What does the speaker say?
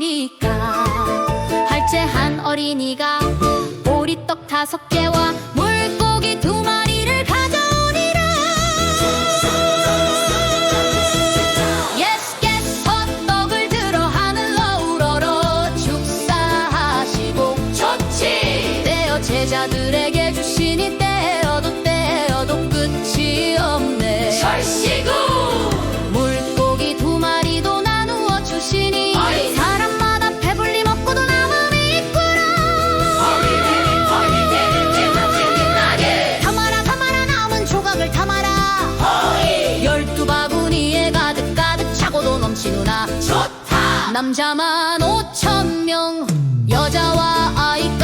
어린이니까. 할제 한 어린이가 보리떡 다섯 개와 물고기 두 마리를 가져오니라. 예스 예스 헛떡을 들어 하늘로 우러러 축사하시고 좋지. 떼어 제자들에게 남자만 5천 명 여자와 아이